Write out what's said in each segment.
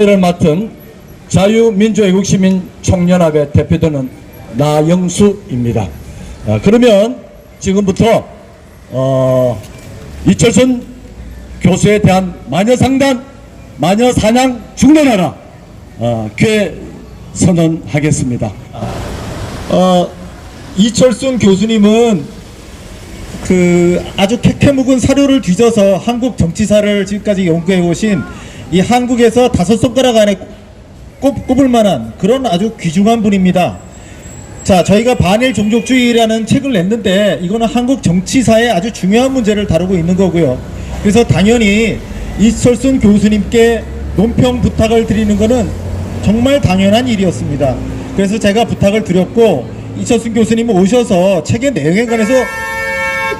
를 맡은 자유민주애국시민 청년합의 대표되는 나영수입니다. 아, 그러면 지금부터 어, 이철순 교수에 대한 마녀상단, 마녀사냥 중단하라 어, 쾌 선언하겠습니다. 어, 이철순 교수님은 그 아주 캐캐 묵은 사료를 뒤져서 한국 정치사를 지금까지 연구해 오신 이 한국에서 다섯 손가락 안에 꼽, 꼽을 만한 그런 아주 귀중한 분입니다. 자, 저희가 반일 종족주의라는 책을 냈는데 이거는 한국 정치사의 아주 중요한 문제를 다루고 있는 거고요. 그래서 당연히 이철순 교수님께 논평 부탁을 드리는 거는 정말 당연한 일이었습니다. 그래서 제가 부탁을 드렸고 이철순 교수님 오셔서 책의 내용에 관해서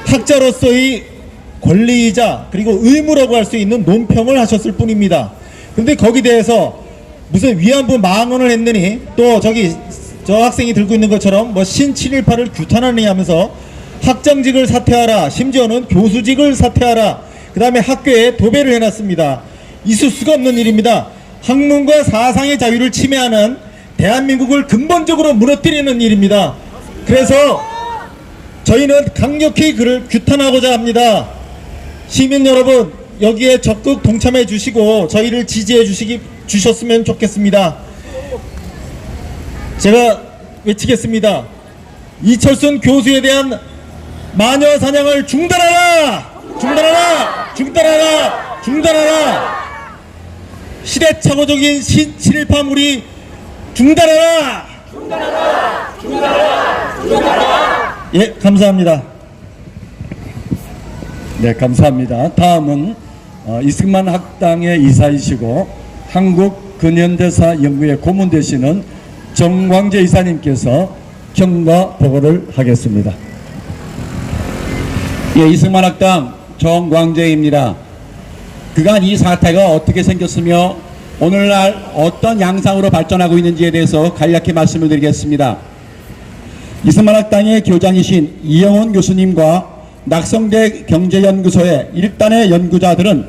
학자로서의 권리이자 그리고 의무라고 할 수 있는 논평을 하셨을 뿐입니다. 근데 거기 대해서 무슨 위안부 망언을 했느니 또 저기 저 학생이 들고 있는 것처럼 뭐 신친일파를 규탄하느냐 하면서 학장직을 사퇴하라 심지어는 교수직을 사퇴하라 그 다음에 학교에 도배를 해놨습니다. 있을 수가 없는 일입니다. 학문과 사상의 자유를 침해하는 대한민국을 근본적으로 무너뜨리는 일입니다. 그래서 저희는 강력히 그를 규탄하고자 합니다. 시민 여러분 여기에 적극 동참해 주시고 저희를 지지해 주시기 주셨으면 좋겠습니다. 제가 외치겠습니다. 이철순 교수에 대한 마녀 사냥을 중단하라! 중단하라! 중단하라! 중단하라! 시대착오적인 신, 친일파물이 중단하라! 예, 감사합니다. 네, 감사합니다. 다음은 어, 이승만 학당의 이사이시고 한국 근현대사 연구회 고문 되시는 정광재 이사님께서 경과 보고를 하겠습니다. 예, 이승만 학당 정광재입니다. 그간 이 사태가 어떻게 생겼으며 오늘날 어떤 양상으로 발전하고 있는지에 대해서 간략히 말씀을 드리겠습니다. 이승만 학당의 교장이신 이영훈 교수님과 낙성대 경제연구소의 일단의 연구자들은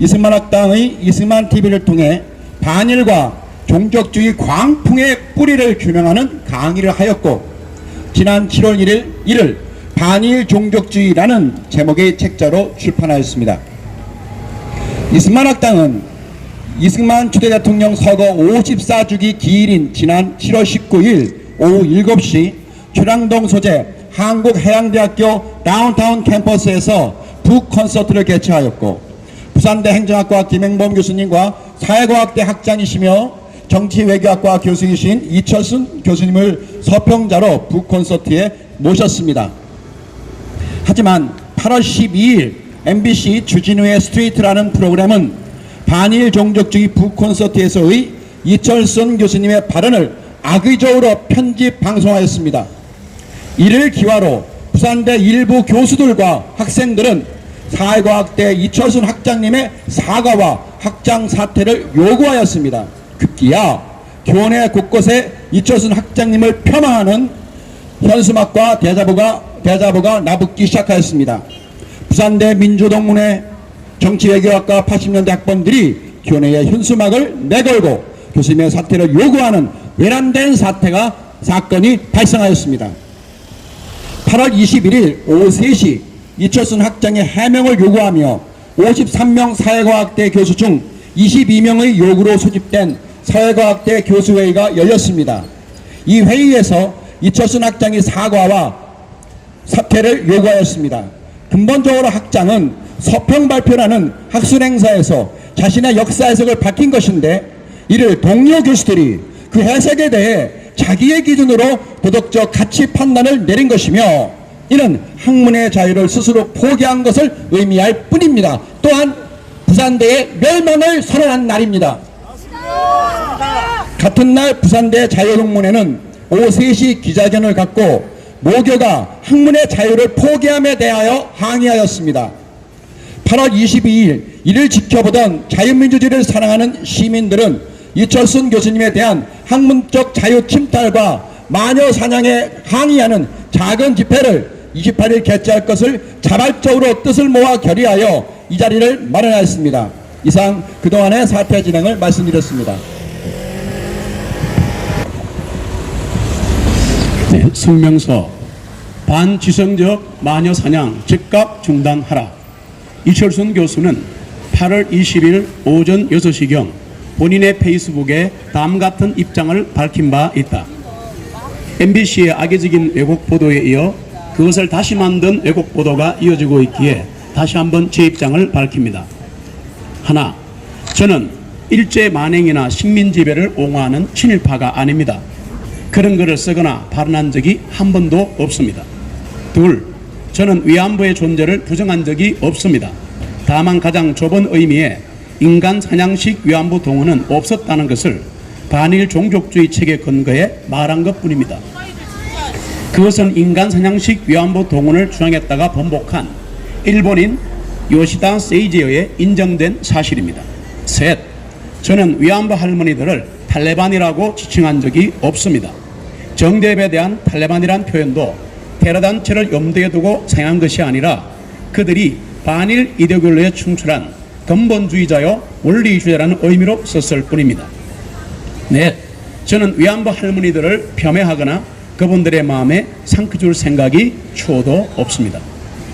이승만 학당의 이승만 TV를 통해 반일과 종족주의 광풍의 뿌리를 규명하는 강의를 하였고 지난 7월 1일 1일 반일 종족주의라는 제목의 책자로 출판하였습니다. 이승만 학당은 이승만 초대 대통령 서거 54주기 기일인 지난 7월 19일 오후 7시 초량동 소재 한국해양대학교 다운타운 캠퍼스에서 북 콘서트를 개최하였고 부산대 행정학과 김행범 교수님과 사회과학대 학장이시며 정치외교학과 교수이신 이철순 교수님을 서평자로 북 콘서트에 모셨습니다. 하지만 8월 12일 MBC 주진우의 스트레이트라는 프로그램은 반일 종족주의 북 콘서트에서의 이철순 교수님의 발언을 악의적으로 편집 방송하였습니다. 이를 기화로 부산대 일부 교수들과 학생들은 사회과학대 이철순 학장님의 사과와 학장 사퇴를 요구하였습니다. 급기야 교내 곳곳에 이철순 학장님을 폄하하는 현수막과 대자보가 대자보가 나붙기 시작하였습니다. 부산대 민주동문회 정치외교학과 80년대 학번들이 교내에 현수막을 내걸고 교수님의 사퇴를 요구하는 외람된 사태가 사건이 발생하였습니다. 8월 21일 오후 3시 이철순 학장의 해명을 요구하며 53명 사회과학대 교수 중 22명의 요구로 소집된 사회과학대 교수회의가 열렸습니다. 이 회의에서 이철순 학장이 사과와 사퇴를 요구하였습니다. 근본적으로 학장은 서평 발표라는 학술 행사에서 자신의 역사 해석을 밝힌 것인데 이를 동료 교수들이 그 해석에 대해 자기의 기준으로 도덕적 가치 판단을 내린 것이며 이는 학문의 자유를 스스로 포기한 것을 의미할 뿐입니다. 또한 부산대의 멸망을 선언한 날입니다. 같은 날 부산대 자유동문회는 오후 3시 기자회견을 갖고 모교가 학문의 자유를 포기함에 대하여 항의하였습니다. 8월 22일 이를 지켜보던 자유민주주의를 사랑하는 시민들은 이철순 교수님에 대한 학문적 자유 침탈과 마녀 사냥에 항의하는 작은 집회를 28일 개최할 것을 자발적으로 뜻을 모아 결의하여 이 자리를 마련하였습니다. 이상 그동안의 사태 진행을 말씀드렸습니다. 네, 성명서 반지성적 마녀 사냥 즉각 중단하라. 이철순 교수는 8월 20일 오전 6시경 본인의 페이스북에 다음 같은 입장을 밝힌 바 있다. MBC의 악의적인 왜곡 보도에 이어 그것을 다시 만든 왜곡 보도가 이어지고 있기에 다시 한번 제 입장을 밝힙니다. 하나, 저는 일제 만행이나 식민 지배를 옹호하는 친일파가 아닙니다. 그런 글을 쓰거나 발언한 적이 한 번도 없습니다. 둘, 저는 위안부의 존재를 부정한 적이 없습니다. 다만 가장 좁은 의미의 인간 사냥식 위안부 동원은 없었다는 것을 반일 종족주의 책에 근거해 말한 것 뿐입니다. 그것은 인간 사냥식 위안부 동원을 주장했다가 번복한 일본인 요시다 세이지에 의해 인정된 사실입니다. 셋, 저는 위안부 할머니들을 탈레반이라고 지칭한 적이 없습니다. 정대협에 대한 탈레반이란 표현도 테러단체를 염두에 두고 사용한 것이 아니라 그들이 반일 이데올로에 충출한 근본주의자요 원리주의자라는 의미로 썼을 뿐입니다. 넷, 저는 위안부 할머니들을 폄훼하거나 그분들의 마음에 상처 줄 생각이 추호도 없습니다.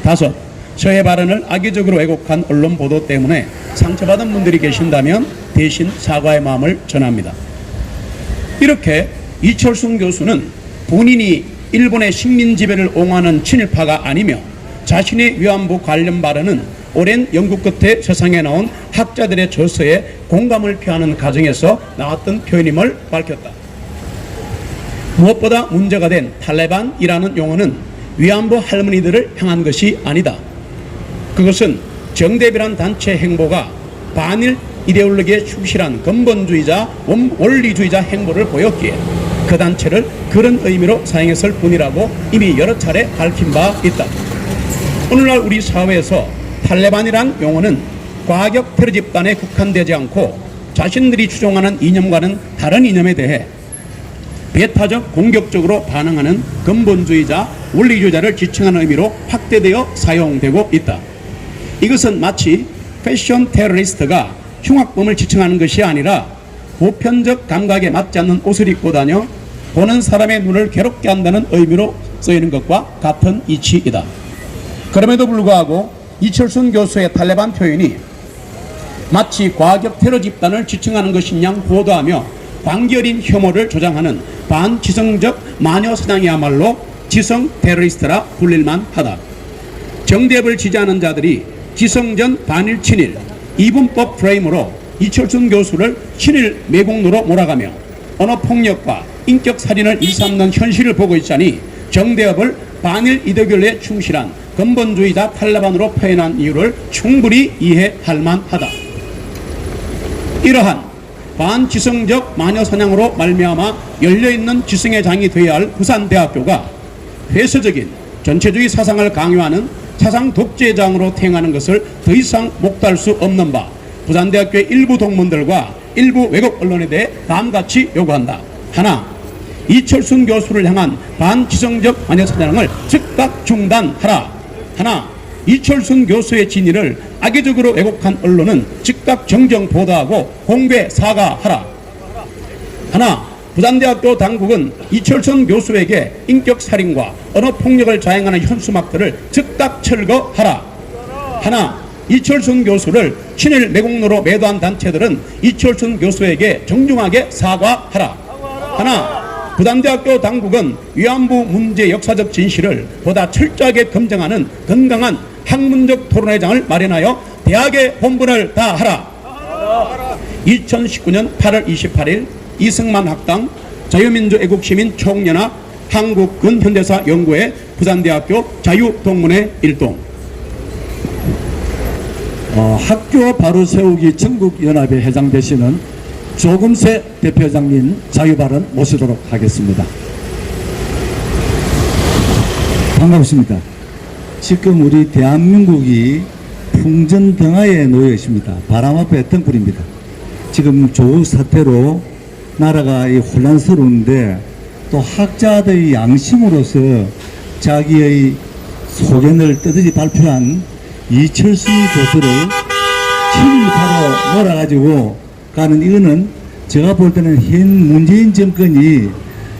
다섯, 저의 발언을 악의적으로 왜곡한 언론 보도 때문에 상처받은 분들이 계신다면 대신 사과의 마음을 전합니다. 이렇게 이철순 교수는 본인이 일본의 식민 지배를 옹호하는 친일파가 아니며 자신의 위안부 관련 발언은 오랜 연구 끝에 세상에 나온 학자들의 저서에 공감을 표하는 과정에서 나왔던 표현임을 밝혔다. 무엇보다 문제가 된 탈레반이라는 용어는 위안부 할머니들을 향한 것이 아니다. 그것은 정대비란 단체 행보가 반일 이데올로기에 충실한 근본주의자 원- 원리주의자 행보를 보였기에 그 단체를 그런 의미로 사용했을 뿐이라고 이미 여러 차례 밝힌 바 있다. 오늘날 우리 사회에서 탈레반이란 용어는 과격 테러 집단에 국한되지 않고 자신들이 추종하는 이념과는 다른 이념에 대해 배타적 공격적으로 반응하는 근본주의자 원리주의자를 지칭하는 의미로 확대되어 사용되고 있다. 이것은 마치 패션 테러리스트가 흉악범을 지칭하는 것이 아니라 보편적 감각에 맞지 않는 옷을 입고 다녀 보는 사람의 눈을 괴롭게 한다는 의미로 쓰이는 것과 같은 이치이다. 그럼에도 불구하고 이철순 교수의 탈레반 표현이 마치 과격 테러 집단을 지칭하는 것인 양 보도하며 광결인 혐오를 조장하는 반지성적 마녀 사냥이야말로 지성 테러리스트라 불릴만 하다. 정대협을 지지하는 자들이 지성전 반일 친일 이분법 프레임으로 이철순 교수를 친일 매국노로 몰아가며 언어 폭력과 인격 살인을 일삼는 현실을 보고 있자니 정대협을 반일 이데올로에 충실한 근본주의자 탈레반으로 표현한 이유를 충분히 이해할 만하다. 이러한 반지성적 마녀 사냥으로 말미암아 열려있는 지성의 장이 되어야 할 부산대학교가 회수적인 전체주의 사상을 강요하는 사상 독재장으로 태행하는 것을 더 이상 목도할 수 없는 바 부산대학교의 일부 동문들과 일부 외국 언론에 대해 다음같이 요구한다. 하나, 이철순 교수를 향한 반지성적 마녀 사냥을 즉각 중단하라. 하나, 이철순 교수의 진위를 악의적으로 왜곡한 언론은 즉각 정정 보도하고 공개 사과하라. 하나, 부산대학교 당국은 이철순 교수에게 인격 살인과 언어 폭력을 자행하는 현수막들을 즉각 철거하라. 하나, 이철순 교수를 친일 매국노로 매도한 단체들은 이철순 교수에게 정중하게 사과하라. 하나, 부산대학교 당국은 위안부 문제 역사적 진실을 보다 철저하게 검증하는 건강한 학문적 토론회장을 마련하여 대학의 본분을 다하라. 2019년 8월 28일 이승만 학당 자유민주 애국시민 총연합 한국근 현대사 연구회 부산대학교 자유동문회 일동 어, 학교 바로 세우기 전국연합회 회장 되시는 조금새 대표장님 자유발언 모시도록 하겠습니다. 반갑습니다. 지금 우리 대한민국이 풍전등화에 놓여 있습니다. 바람 앞에 등불입니다. 지금 조국 사태로 나라가 이 혼란스러운데 또 학자들의 양심으로서 자기의 소견을 뜨뜻이 발표한 이철순 교수를 친일파로 몰아가지고 가는 이거는 제가 볼 때는 현 문재인 정권이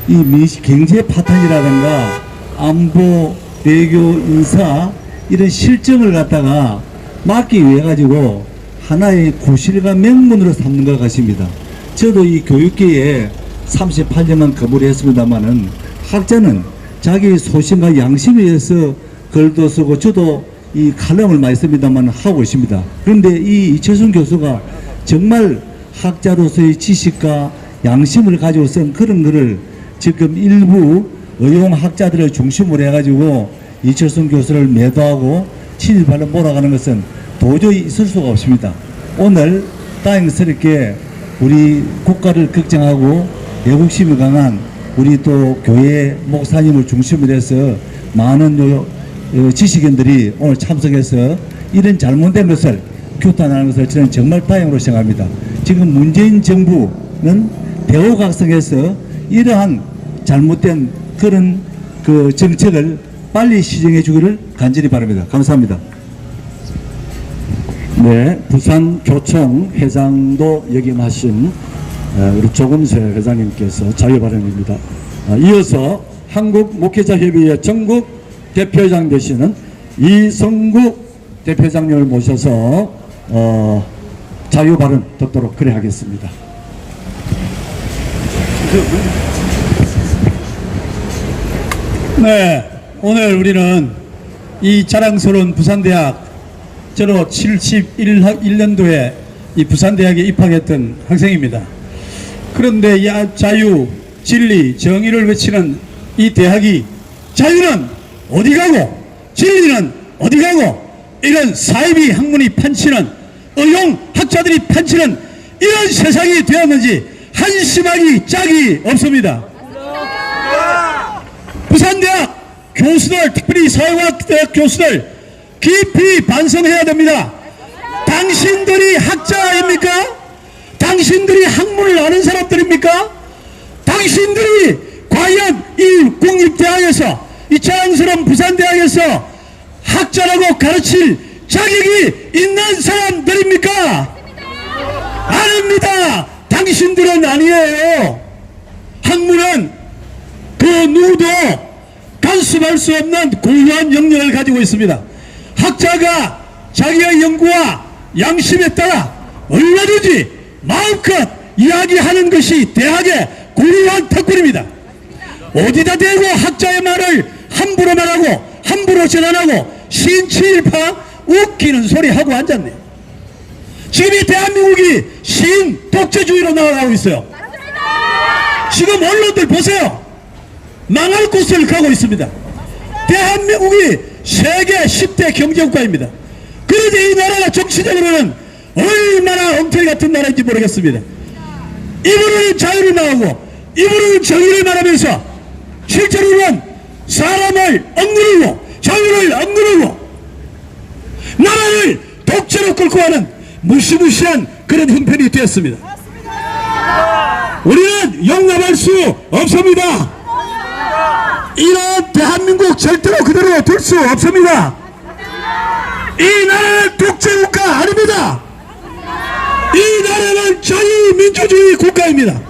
이 민시 경제 파탄이라든가 안보 외교 인사 이런 실정을 갖다가 막기 위해 가지고 하나의 구실과 명문으로 삼는 것 같습니다. 저도 이 교육계에 38년간 거부를 했습니다마는 학자는 자기 소신과 양심에 의해서 글도 쓰고 저도 이 칼럼을 많이 씁니다만 하고 있습니다. 그런데 이 이철순 교수가 정말 학자로서의 지식과 양심을 가지고 쓴 그런 글을 지금 일부 의용학자들을 중심으로 해가지고 이철순 교수를 매도하고 친일발로 몰아가는 것은 도저히 있을 수가 없습니다. 오늘 다행스럽게 우리 국가를 걱정하고 애국심이 강한 우리 또 교회 목사님을 중심으로 해서 많은 요, 어, 지식인들이 오늘 참석해서 이런 잘못된 것을 규탄하는 것을 저는 정말 다행으로 생각합니다. 지금 문재인 정부는 대우각성에서 이러한 잘못된 그런 그 정책을 빨리 시정해 주기를 간절히 바랍니다. 감사합니다. 네, 부산교총 회장도 역임하신 어, 우리 조금세 회장님께서 자유발언입니다. 어, 이어서 한국 목회자협의회 전국 대표회장 되시는 이성국 대표장님을 모셔서 어, 자유 발언 듣도록 그래 하겠습니다. 네, 오늘 우리는 이 자랑스러운 부산대학 저로 71년도에 이 부산대학에 입학했던 학생입니다. 그런데 이 아- 자유, 진리, 정의를 외치는 이 대학이 자유는 어디 가고 진리는 어디 가고 이런 사이비 학문이 판치는 의용 학자들이 판치는 이런 세상이 되었는지 한심하기 짝이 없습니다. 부산대학 교수들 특별히 사회과학대학 교수들 깊이 반성해야 됩니다. 당신들이 학자입니까? 당신들이 학문을 아는 사람들입니까? 당신들이 과연 이 국립대학에서 이 자랑스러운 부산대학에서 학자라고 가르칠 자격이 있는 사람들입니까? 아닙니다. 당신들은 아니에요. 학문은 그 누구도 간섭할 수 없는 고유한 영역을 가지고 있습니다. 학자가 자기의 연구와 양심에 따라 얼마든지 마음껏 이야기하는 것이 대학의 고유한 특권입니다. 어디다 대고 학자의 말을 함부로 말하고 함부로 전환하고 신치일파 웃기는 소리 하고 앉았네요. 지금 이 대한민국이 신 독재주의로 나아가고 있어요. 지금 언론들 보세요. 망할 곳을 가고 있습니다. 대한민국이 세계 10대 경제국가입니다. 그런데 이 나라가 정치적으로는 얼마나 엉터리 같은 나라인지 모르겠습니다. 이분은 자유를 말하고 이분은 정의를 말하면서 실제로는 사람을 억누르고 자유를 억누르고 나라를 독재로 끌고 가는 무시무시한 그런 형편이 되었습니다. 우리는 용납할 수 없습니다. 이런 대한민국 절대로 그대로 둘 수 없습니다. 이 나라는 독재 국가 아닙니다. 이 나라는 자유민주주의 국가입니다.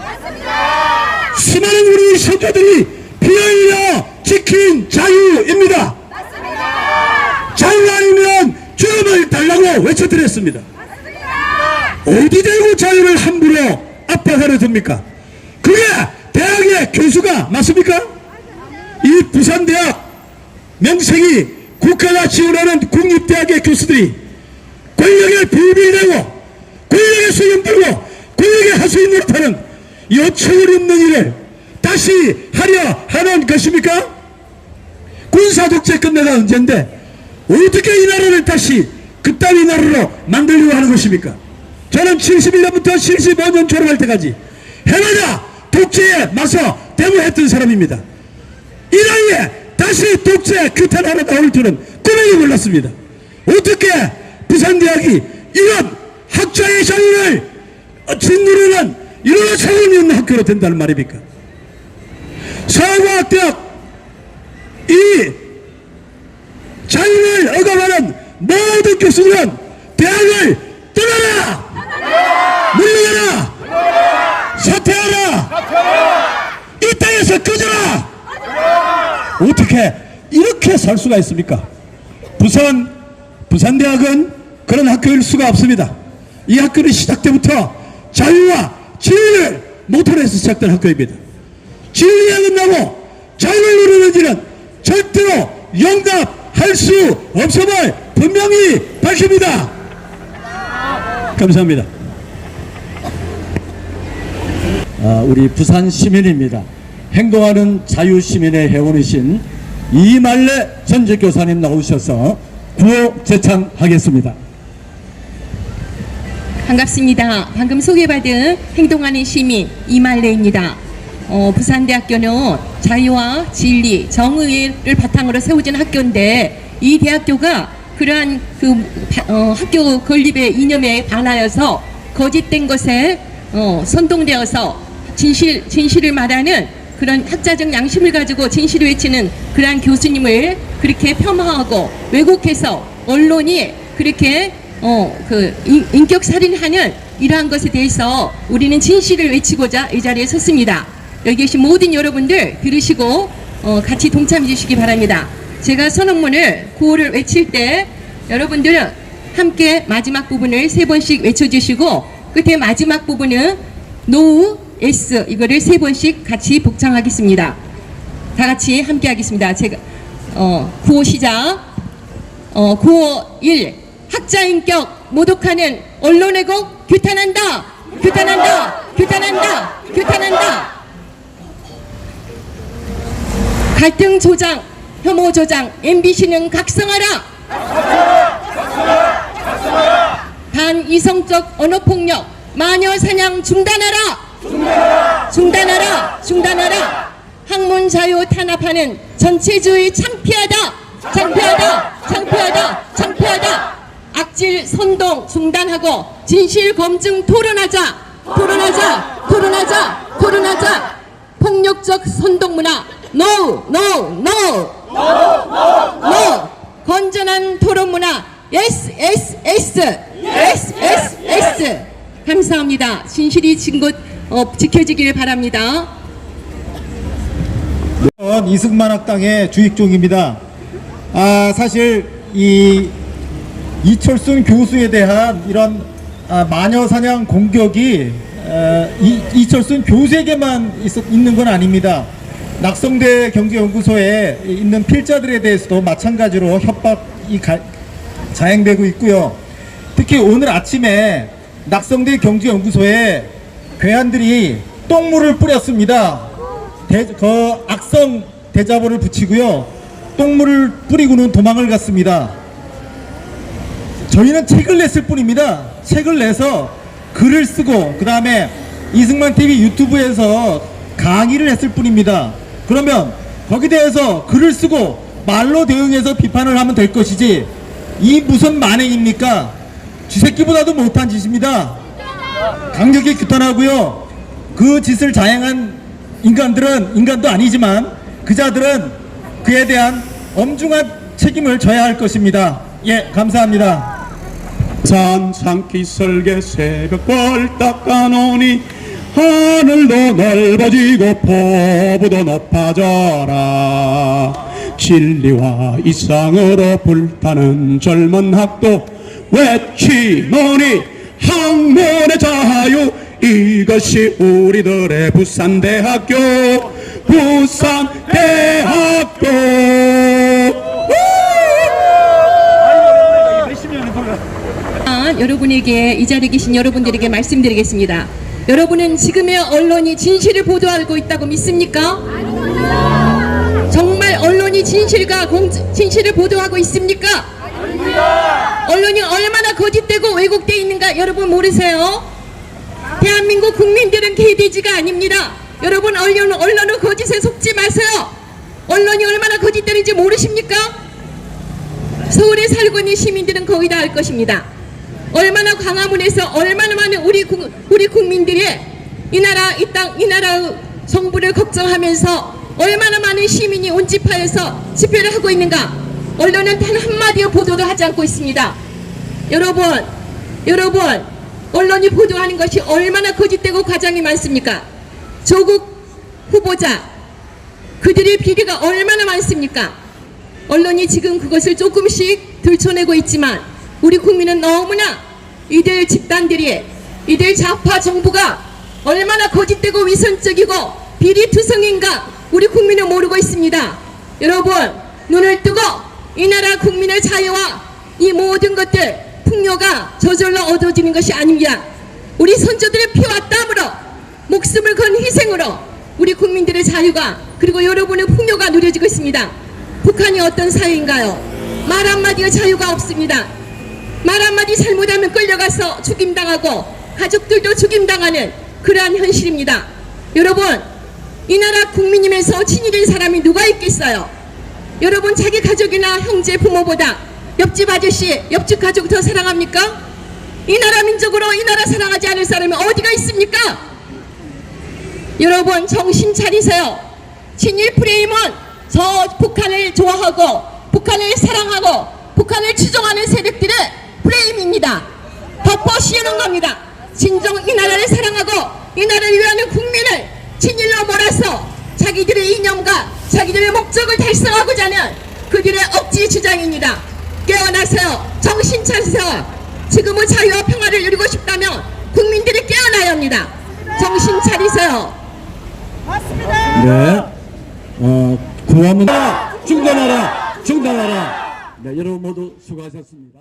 수많은 우리 선조들이 피 흘려 지킨 자유입니다. 자유 아니면 죽음을 달라고 외쳐드렸습니다. 어디 대고 자유를 함부로 압박하려 듭니까? 그게 대학의 교수가 맞습니까? 이 부산대학 명색이 국가가 지원하는 국립대학의 교수들이 권력에 비비되고 권력에 수용되고 권력에 하수 있는 듯하는 요청을 없는 일을 다시 하려 하는 것입니까? 군사 독재 끝내가 언젠데 어떻게 이 나라를 다시 그따위 나라로 만들려고 하는 것입니까? 저는 71년부터 75년 졸업할 때까지 해마다 독재에 맞서 대모했던 사람입니다. 이 나이에 다시 독재 규탄 하러 나올 줄은 꿈에도 몰랐습니다. 어떻게 부산대학이 이런 학자의 자유를 짓누르는 이런 차원이 있는 학교로 된다는 말입니까? 사회과학대학 이 자유를 억압하는 모든 교수들은 대학을 떠나라! 물러가라! 사퇴하라! 이 땅에서 꺼져라! 어떻게 이렇게 살 수가 있습니까? 부산 부산대학은 그런 학교일 수가 없습니다. 이 학교는 시작 때부터 자유와 진리를 모토로 해서 시작된 학교입니다. 진리가 끝나고 자유를 누리는지는 절대로 용납 할 수 없음을 분명히 밝힙니다. 감사합니다. 아, 우리 부산 시민입니다. 행동하는 자유시민의 회원이신 이말래 전직 교사님 나오셔서 구호 제창하겠습니다. 반갑습니다. 방금 소개받은 행동하는 시민 이말레입니다. 어, 부산대학교는 자유와 진리, 정의를 바탕으로 세워진 학교인데 이 대학교가 그러한 그 바- 어, 학교 건립의 이념에 반하여서 거짓된 것에 어, 선동되어서 진실 진실을 말하는 그런 학자적 양심을 가지고 진실을 외치는 그러한 교수님을 그렇게 폄하하고 왜곡해서 언론이 그렇게 어, 그 인- 인격 살인하는 이러한 것에 대해서 우리는 진실을 외치고자 이 자리에 섰습니다. 여기 계신 모든 여러분들 들으시고 어, 같이 동참해 주시기 바랍니다. 제가 선언문을 구호를 외칠 때 여러분들은 함께 마지막 부분을 세 번씩 외쳐주시고 끝에 마지막 부분은 노우 S 이거를 세 번씩 같이 복창하겠습니다. 다 같이 함께 하겠습니다. 제가 어, 구호 시작. 어, 구호 1. 학자 인격 모독하는 언론의 곡 규탄한다. 규탄한다. 규탄한다. 규탄한다. 갈등 조장, 혐오 조장, MBC는 각성하라. 반이성적 언어폭력, 마녀 사냥 중단하라. 중단하라. 중단하라. 학문 자유 탄압하는 전체주의 창피하다. 창피하다. 창피하다. 창피하다. 악질 선동 중단하고 진실 검증 토론하자. 토론하자. 토론하자. 토론하자. 폭력적 선동 문화. No, no, no. no. 건전한 토론 문화. yes, yes, yes. yes, yes, yes. 감사합니다. 진실이 진곳 어, 지켜지기를 바랍니다. 전 이승만 학당의 주익종입니다. 아 사실 이 이철순 교수에 대한 이런 아, 마녀 사냥 공격이 에, 이, 이철순 교수에게만 있, 있는 건 아닙니다. 낙성대 경제연구소에 있는 필자들에 대해서도 마찬가지로 협박이 가, 자행되고 있고요. 특히 오늘 아침에 낙성대 경제연구소에 괴한들이 똥물을 뿌렸습니다. 대, 그 악성 대자보를 붙이고요. 똥물을 뿌리고는 도망을 갔습니다. 저희는 책을 냈을 뿐입니다. 책을 내서 글을 쓰고 그 다음에 이승만 TV 유튜브에서 강의를 했을 뿐입니다. 그러면 거기에 대해서 글을 쓰고 말로 대응해서 비판을 하면 될 것이지 이 무슨 만행입니까? 쥐새끼보다도 못한 짓입니다. 강력히 규탄하고요. 그 짓을 자행한 인간들은 인간도 아니지만 그자들은 그에 대한 엄중한 책임을 져야 할 것입니다. 예, 감사합니다. 산상기 설계 새벽 벌 닦아놓으니 하늘도 넓어지고 포부도 높아져라 진리와 이상으로 불타는 젊은 학도 외치노니 학문의 자유 이것이 우리들의 부산대학교 부산대학교 아, 여러분에게 이 자리에 계신 여러분들에게 말씀드리겠습니다. 여러분은 지금의 언론이 진실을 보도하고 있다고 믿습니까? 정말 언론이 진실과 공, 진실을 보도하고 있습니까? 언론이 얼마나 거짓되고 왜곡되어 있는가 여러분 모르세요? 대한민국 국민들은 개돼지가 아닙니다. 여러분 언론, 언론은 거짓에 속지 마세요. 언론이 얼마나 거짓되는지 모르십니까? 서울에 살고 있는 시민들은 거의 다 알 것입니다. 얼마나 광화문에서 얼마나 많은 우리 국, 우리 국민들이 이 나라 이 땅 이 나라의 정부를 걱정하면서 얼마나 많은 시민이 온집하여서 집회를 하고 있는가? 언론은 단 한마디의 보도도 하지 않고 있습니다. 여러분 여러분, 언론이 보도하는 것이 얼마나 거짓되고 과장이 많습니까? 조국 후보자, 그들의 비리가 얼마나 많습니까? 언론이 지금 그것을 조금씩 들춰내고 있지만 우리 국민은 너무나 이들 집단들이 이들 좌파 정부가 얼마나 거짓되고 위선적이고 비리투성인가 우리 국민은 모르고 있습니다. 여러분 눈을 뜨고 이 나라 국민의 자유와 이 모든 것들 풍요가 저절로 얻어지는 것이 아닙니다. 우리 선조들의 피와 땀으로 목숨을 건 희생으로 우리 국민들의 자유가 그리고 여러분의 풍요가 누려지고 있습니다. 북한이 어떤 사회인가요? 말 한마디의 자유가 없습니다. 말 한마디 잘못하면 끌려가서 죽임당하고 가족들도 죽임당하는 그러한 현실입니다. 여러분, 이 나라 국민이면서 친일인 사람이 누가 있겠어요? 여러분, 자기 가족이나 형제, 부모보다 옆집 아저씨, 옆집 가족 더 사랑합니까? 이 나라 민족으로 이 나라 사랑하지 않을 사람이 어디가 있습니까? 여러분 정신 차리세요. 친일 프레임은 저 북한을 좋아하고 북한을 사랑하고 북한을 추종하는 세력들의 프레임입니다. 덮어 씌우는 겁니다. 진정 이 나라를 사랑하고 이 나라를 위하는 국민을 친일로 몰아서 자기들의 이념과 자기들의 목적을 달성하고자 하는 그들의 억지 주장입니다. 깨어나세요. 정신 차리세요. 지금은 자유와 평화를 누리고 싶다면 국민들이 깨어나야 합니다. 정신 차리세요. 네. 어, 구하면 중단하라. 중단하라. 네, 여러분 모두 수고하셨습니다.